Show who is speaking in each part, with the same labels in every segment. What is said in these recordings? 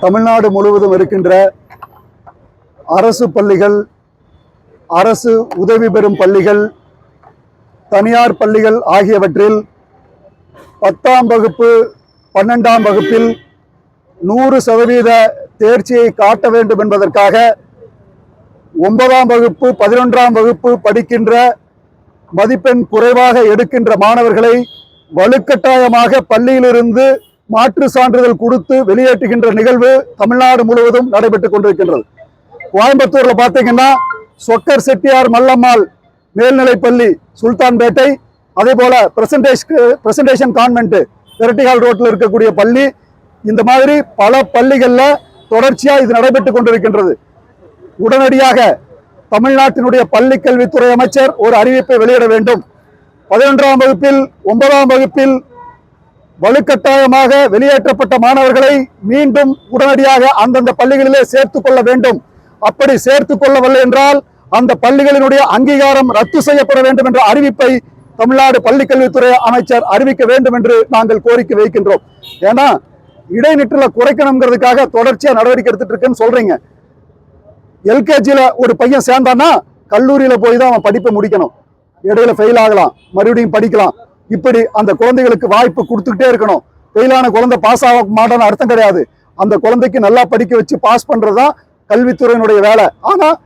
Speaker 1: தமிழ்நாடு முழுவதும் இருக்கின்ற அரசு பள்ளிகள் அரசு உதவி பெறும் பள்ளிகள் தனியார் பள்ளிகள் ஆகியவற்றில் பத்தாம் வகுப்பு பன்னெண்டாம் வகுப்பில் நூறு சதவீத தேர்ச்சியை காட்ட வேண்டும் என்பதற்காக ஒன்பதாம் வகுப்பு பதினொன்றாம் வகுப்பு படிக்கின்ற மதிப்பெண் குறைவாக எடுக்கின்ற மாணவர்களை வலுக்கட்டாயமாக பள்ளியிலிருந்து மாற்று சான்றிதழ் கொடுத்து வெளியேற்றுகின்ற நிகழ்வு தமிழ்நாடு முழுவதும் நடைபெற்றுக் கொண்டிருக்கின்றது. கோயம்புத்தூர்ல பாத்தீங்கன்னா சொக்கர் செட்டியார் மல்லம்மாள் மேல்நிலைப்பள்ளி சுல்தான்பேட்டை அதே போல பிரசன்டேஷன் பிரசன்டேஷன் கான்வென்ட் வெரட்டிகால் ரோட்ல இருக்கக்கூடிய பள்ளி. இந்த மாதிரி பல பள்ளிகளில் தொடர்ச்சியாக இது நடைபெற்றுக் கொண்டிருக்கின்றது. உடனடியாக தமிழ்நாட்டினுடைய பள்ளி கல்வித்துறை அமைச்சர் ஒரு அறிவிப்பை வெளியிட வேண்டும். பதினொன்றாம் வகுப்பில் ஒன்பதாம் வகுப்பில் வலுக்கட்டாயமாக வெளியேற்றப்பட்ட மாணவர்களை மீண்டும் உடனடியாக அந்தந்த பள்ளிகளிலே சேர்த்து கொள்ள வேண்டும். அப்படி சேர்த்து கொள்ளவில்லை என்றால் அந்த பள்ளிகளினுடைய அங்கீகாரம் ரத்து செய்யப்பட வேண்டும் என்ற அறிவிப்பை தமிழ்நாடு பள்ளிக்கல்வித்துறை அமைச்சர் அறிவிக்க வேண்டும் என்று நாங்கள் கோரிக்கை வைக்கின்றோம். ஏன்னா இடைநிற்றலை குறைக்கணுங்கிறதுக்காக தொடர்ச்சியாக நடவடிக்கை எடுத்துட்டு இருக்குன்னு சொல்றீங்க. எல்கேஜியில் ஒரு பையன் சேர்ந்தான்னா கல்லூரியில் போய் தான் அவன் படிப்பை முடிக்கணும். இடையில ஃபெயில் ஆகலாம். மறுபடியும் படிக்கலாம். இப்படி அந்த குழந்தைகளுக்கு வாய்ப்பு கொடுத்துக்கிட்டே இருக்கணும். ஃபெயிலான குழந்தை பாஸ் ஆக மாட்டான்னு அர்த்தம் கிடையாது. அந்த குழந்தைக்கு நல்லா படிக்க வச்சு பாஸ் பண்ணுறது தான் கல்வித்துறையினுடைய வேலை. ஆனால்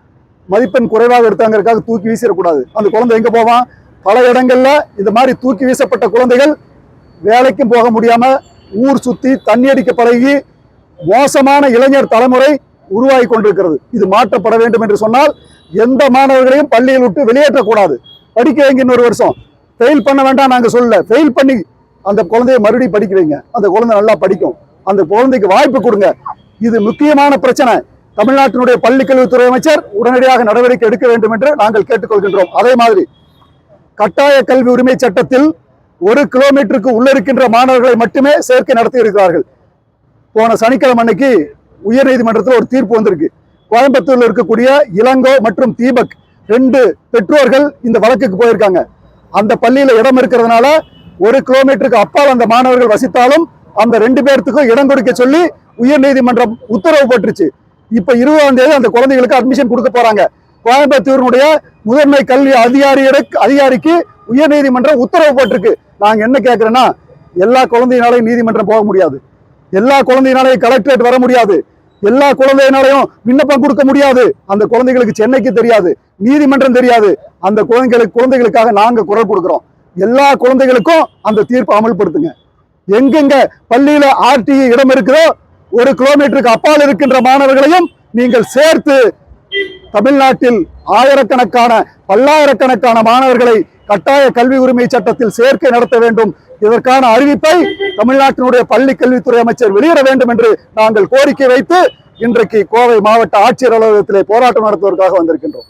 Speaker 1: மதிப்பெண் குறைவாக எடுத்தாங்கிறதுக்காக தூக்கி வீசிடக்கூடாது. அந்த குழந்தை எங்கே போவான்? பல இடங்களில் இந்த மாதிரி தூக்கி வீசப்பட்ட குழந்தைகள் வேலைக்கும் போக முடியாமல் ஊர் சுற்றி தண்ணி அடிக்க பழகி மோசமான இளைஞர் தலைமுறை உருவாகி கொண்டிருக்கிறது. இது மாற்றப்பட வேண்டும் என்று சொன்னால் எந்த மாணவர்களையும் பள்ளியில் விட்டு வெளியேற்றக்கூடாது. படிக்க வைங்க இன்னொரு வருஷம்? ஃபெயில் பண்ண வேண்டாம் நாங்க சொல்லல. ஃபெயில் பண்ணி அந்த குழந்தைய மறுபடியும் படிக்க வைங்க அந்த குழந்தை நல்லா படிக்கும். அந்த குழந்தைக்கு வாய்ப்பு கொடுங்க. இது முக்கியமான பிரச்சனை. தமிழ்நாட்டினுடைய பள்ளிக்கல்வித்துறை அமைச்சர் உடனடியாக நடவடிக்கை எடுக்க வேண்டும் என்று நாங்கள் கேட்டுக்கொள்கின்றோம். அதே மாதிரி கட்டாய கல்வி உரிமை சட்டத்தில் ஒரு கிலோமீட்டருக்கு உள்ள இருக்கின்ற மாணவர்களை மட்டுமே சேர்க்கை நடத்தி இருக்கிறார்கள் போன சனிக்கிழமை அன்னைக்கு உயர்நீதிமன்றத்தில் ஒரு தீர்ப்பு வந்திருக்கு. கோயம்புத்தூர்ல இருக்கக்கூடிய இளங்கோ மற்றும் தீபக் ரெண்டு பெற்றோர்கள் இந்த வழக்குக்கு போயிருக்காங்க. அந்த பள்ளியில இடம் இருக்கிறதுனால ஒரு கிலோமீட்டருக்கு அப்பால் அந்த மாணவர்கள் வசித்தாலும் அந்த ரெண்டு பேர்த்துக்கும் இடம் கொடுக்க சொல்லி உயர்நீதிமன்றம் உத்தரவு போட்டுருச்சு. இப்ப இருபதாம் தேதி அந்த குழந்தைகளுக்கு அட்மிஷன் கொடுக்க போறாங்க. கோயம்புத்தூரினுடைய முதன்மை கல்வி அதிகாரிகளுக்கு அதிகாரிக்கு உயர்நீதிமன்றம் உத்தரவு போட்டிருக்கு. நாங்க என்ன கேட்கறேன்னா எல்லா குழந்தையினாலையும் நீதிமன்றம் போக முடியாது. எல்லா குழந்தையினாலையும் கலெக்டரேட் வர முடியாது. எல்லா குழந்தையினாலையும் விண்ணப்பம் கொடுக்க முடியாது. அந்த குழந்தைகளுக்கு சென்னைக்கு தெரியாது நீதிமன்றம் தெரியாது. அந்த குழந்தைகளுக்கு குழந்தைகளுக்காக நாங்க குரல் கொடுக்கிறோம். எல்லா குழந்தைகளுக்கும் அந்த தீர்ப்பை அமல்படுத்துங்க. எங்கெங்க பள்ளியில ஆர்டி இடம் இருக்குதோ ஒரு கிலோமீட்டருக்கு அப்பால் இருக்கின்ற மாணவர்களையும் நீங்கள் சேர்த்து தமிழ்நாட்டில் ஆயிரக்கணக்கான பல்லாயிரக்கணக்கான மாணவர்களை கட்டாய கல்வி உரிமை சட்டத்தில் சேர்க்கை நடத்த வேண்டும். இதற்கான அறிவிப்பை தமிழ்நாட்டினுடைய பள்ளி கல்வித்துறை அமைச்சர் வெளியிட வேண்டும் என்று நாங்கள் கோரிக்கை வைத்து இன்றைக்கு கோவை மாவட்ட ஆட்சியர் அலுவலகத்திலே போராட்டம் நடத்துவதற்காக வந்திருக்கின்றோம்.